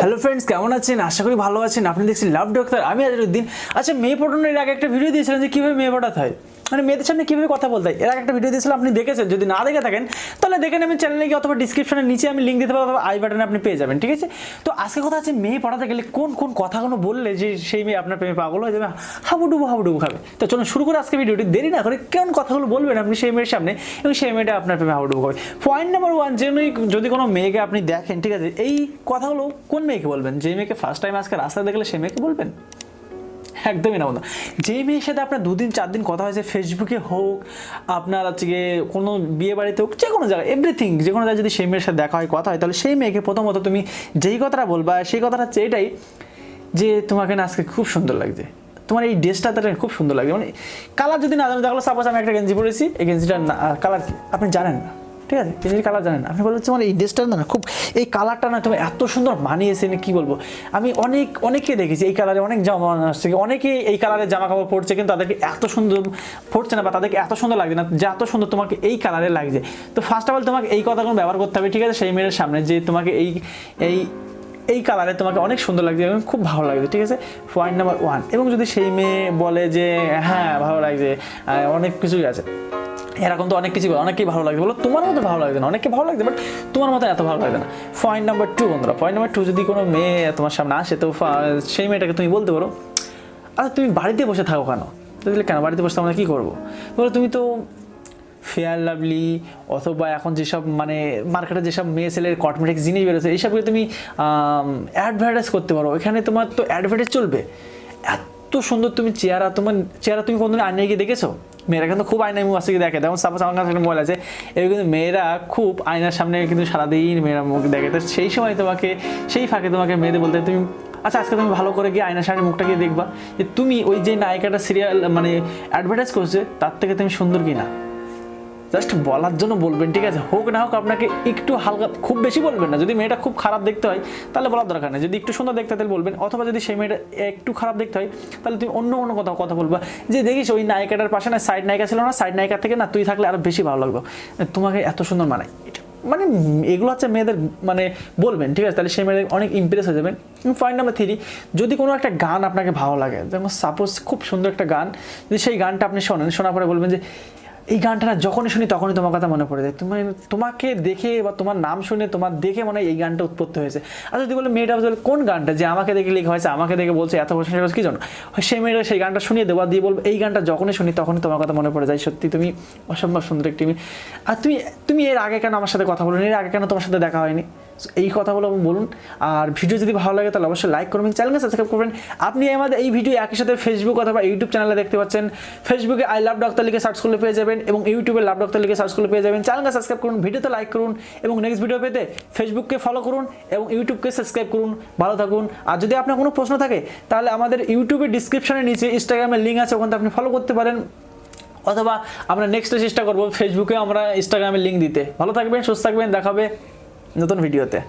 Hello friends কেমন আছেন? আশা করি ভালো আছেন। আপনি দেখছেন লাভ ডক্টর আমি আজরুদ্দিন। আচ্ছা মেয়ে পটানোর আগে একটা ভিডিও দিয়েছিলাম যে কীভাবে মেয়ে পটাতে হয়। মানে মেয়েদের সামনে কীভাবে কথা বলতে হয়? এর একটা ভিডিও দিয়েছিলাম, আপনি দেখেছেন? যদি না দেখে থাকেন, তাহলে দেখে নেবেন চ্যানেলে গিয়ে অথবা ডিসক্রিপশনের নিচে আমি লিঙ্ক দিতে পারব আই বাটনে আপনি পেয়ে যাবেন, ঠিক আছে? তো আজকে কথা আছে মেয়ে পড়াতে গেলে কোন কোন কথাগুলো বললে যে সেই মেয়ে আপনার প্রেমে পাগল হয়ে যাবে? হাবুডুবু হাবুডুবু খাবে। তো চলুন শুরু করে আজকে ভিডিওটি দেরি না করে কেমন কথাগুলো বলবেন আপনি সেই মেয়ের সামনে এবং সেই মেয়েটা আপনার প্রেমে হাবুডুবু খাবে। পয়েন্ট নাম্বার ওয়ান যে যদি কোনো মেয়েকে আপনি দেখেন, ঠিক আছে? এই কথাগুলো কোন মেয়েকে বলবেন? যে মেয়েকে ফার্স্ট টাইম আজকে রাস্তায় দেখলে সেই মেয়েকে বলবেন? একদমই না, বন্ধু। যে মেয়ের সাথে আপনার দুদিন চার দিন কথা হয়েছে ফেসবুকে হোক, আপনার হচ্ছে গিয়ে কোনো বিয়ে বাড়িতে হোক যে কোনো জায়গায় এভরিথিং যে কোনো জায়গায় যদি সেই মেয়ের সাথে দেখা হয়, কথা হয়, তাহলে সেই মেয়েকে প্রথমত তুমি যেই কথাটা বলবা, সেই কথাটা হচ্ছে এটাই যে তোমাকে না আজকে খুব সুন্দর লাগছে। তোমার এই ড্রেসটা তার খুব সুন্দর লাগছে। মানে কালার যদি না জানো তাহলে সাপোজ আমি একটা গেঞ্জি পরেছি, এই গেঞ্জিটার কালার কি? আপনি জানেন না। ঠিক আছে? গেঞ্জির কালার জানেন আপনি বলছেন মানে এই ড্রেসটা না খুব, এই কালারটা না, তুমি এত সুন্দর মানিয়েছে না কি বলব? আমি অনেক অনেককে দেখেছি এই কালারে, অনেক জামা আসছে। অনেকে এই কালারের জামা কাপড় পরছে, কিন্তু তাদেরকে এত সুন্দর পড়ছে না বা তাদেরকে এত সুন্দর লাগছে না, যে এত সুন্দর তোমাকে এই কালারে লাগছে। তো ফার্স্ট অফ অল তোমাকে এই কথাগুলো ব্যবহার করতে হবে, ঠিক আছে? সেই মেয়ের সামনে যে তোমাকে এই এই এই কালারে তোমাকে অনেক সুন্দর লাগছে এবং খুব ভালো লাগছে, ঠিক আছে? পয়েন্ট নাম্বার ওয়ান এবং যদি সেই মেয়ে বলে যে হ্যাঁ ভালো লাগছে অনেক কিছুই আছে। এরকম তো অনেক কিছু অনেকেই ভালো লাগছে। বলো তোমার মতো ভালো লাগছে না অনেকে ভালো লাগছে বাট তোমার মতো এত ভালো লাগছে না। পয়েন্ট নাম্বার টু বন্ধুরা পয়েন্ট নাম্বার টু যদি কোনো মেয়ে তোমার সামনে আসে তো সেই মেয়েটাকে তুমি বলতে পারো আচ্ছা তুমি বাড়িতে বসে থাকো কেন? তো বলে, কেন? বাড়িতে বসে আমরা কী করব? বলো তুমি তো ফেয়ার লাভলি অথবা এখন যেসব মানে মার্কেটে যেসব মেয়ে ছেলের কসমেটিক্স জিনিস বেরোচ্ছে এইসবগুলো তুমি অ্যাডভার্টাইজ করতে পারো। এখানে তোমার তো অ্যাডভার্টাইজ চলবে। এত সুন্দর তুমি চেহারা, তোমার চেহারা তুমি কোনদিন আয়নায় গিয়ে দেখেছ? মেয়েরা কিন্তু খুব আয়নায় মুখ আসে দেখে। যেমন সাপোজ আমার কাছে মোবাইল আছে, এবার কিন্তু মেয়েরা খুব আয়নার সামনে কিন্তু সারাদিন মেয়েরা মুখ দেখে। তো সেই সময় তোমাকে, সেই ফাঁকে তোমাকে মেয়েদের বলতে তুমি আচ্ছা আজকে তুমি ভালো করে গিয়ে আয়নার সামনে মুখটা গিয়ে দেখবা যে তুমি ওই যে নায়িকাটা সিরিয়াল মানে অ্যাডভার্টাইজ করছে, তার থেকে তুমি সুন্দর কি না জাস্ট বলার জন্য বলবেন, ঠিক আছে? হোক না হোক, আপনাকে একটু হালকা, খুব বেশি বলবেন না। যদি মেয়েটা খুব খারাপ দেখতে হয়, তাহলে বলার দরকার নেই। যদি একটু সুন্দর দেখতে তাহলে বলবেন। অথবা যদি সেই মেয়েটা একটু খারাপ দেখতে হয়, তাহলে তুমি অন্য অন্য কথা কথা বলবা। যে দেখিস, ওই নায়িকাটার পাশে না সাইড নায়িকা ছিল না সাইড নায়িকা থেকে না, তুই থাকলে আরও বেশি ভালো লাগবে তোমাকে এত সুন্দর মানায় মানে এগুলো হচ্ছে মেয়েদের মানে বলবেন, ঠিক আছে? তাহলে সেই মেয়েদের অনেক ইমপ্রেস হয়ে যাবেন। পয়েন্ট নাম্বার থ্রি যদি কোনো একটা গান আপনাকে ভালো লাগে, যেমন সাপোজ খুব সুন্দর একটা গান, যদি সেই গানটা আপনি শোনেন, শোনার পরে বলবেন যে এই গানটা না যখনই শুনি তখনই তোমার কথা মনে পড়ে যায়। তুমি তোমাকে দেখে বা তোমার নাম শুনে তোমার দেখে মনে হয় এই গানটা উৎপত্তি হয়েছে। আর যদি বলে মেয়েটা বলে কোন গানটা? যে আমাকে দেখে লেখা হয়েছে, আমাকে দেখে বলছে, এত বছর সেটা কি জন্য? সেই মেয়েটা সেই গানটা শুনিয়ে দেওয়া দিয়ে বলব, এই গানটা যখনই শুনি তখনই তোমার কথা মনে পড়ে যায়। সত্যি তুমি অসম্ভব সুন্দর একটি আর তুমি তুমি এর আগে কেন আমার সাথে কথা বলুন? এর আগে কেন তোমার সাথে দেখা হয়নি? এই কথাগুলো বলুন। আর ভিডিও যদি ভালো লাগে, তাহলে অবশ্যই লাইক করবেন চ্যানেলকে সাবস্ক্রাইব করবেন। আপনি আমাদের এই ভিডিও একই সাথে ফেসবুক অথবা ইউটিউব চ্যানেলে দেখতে পাচ্ছেন। ফেসবুকে আই লাভ ডক্টর লিখে সার্চ করলে পেয়ে যাবেন এবং ইউটিউবে লাভ ডক্টর লিখে সার্চ করলে পেয়ে যাবেন। চ্যানেলকে সাবস্ক্রাইব করুন ভিডিওতে লাইক করুন এবং নেক্সট ভিডিও পেতে ফেসবুককে ফলো করুন এবং ইউটিউবকে সাবস্ক্রাইব করুন। ভালো থাকুন। আর যদি আপনার কোনো প্রশ্ন থাকে, তাহলে আমাদের ইউটিউবের ডিসক্রিপশনের নিচে ইনস্টাগ্রামের লিঙ্ক আছে, ওখান থেকে আপনি ফলো করতে পারেন। অথবা আমরা নেক্সট চেষ্টা করব ফেসবুকে আমরা ইনস্টাগ্রামের লিঙ্ক দিতে। ভালো থাকবেন, সুস্থ থাকবেন, দেখাবে। নতুন ভিডিওতে।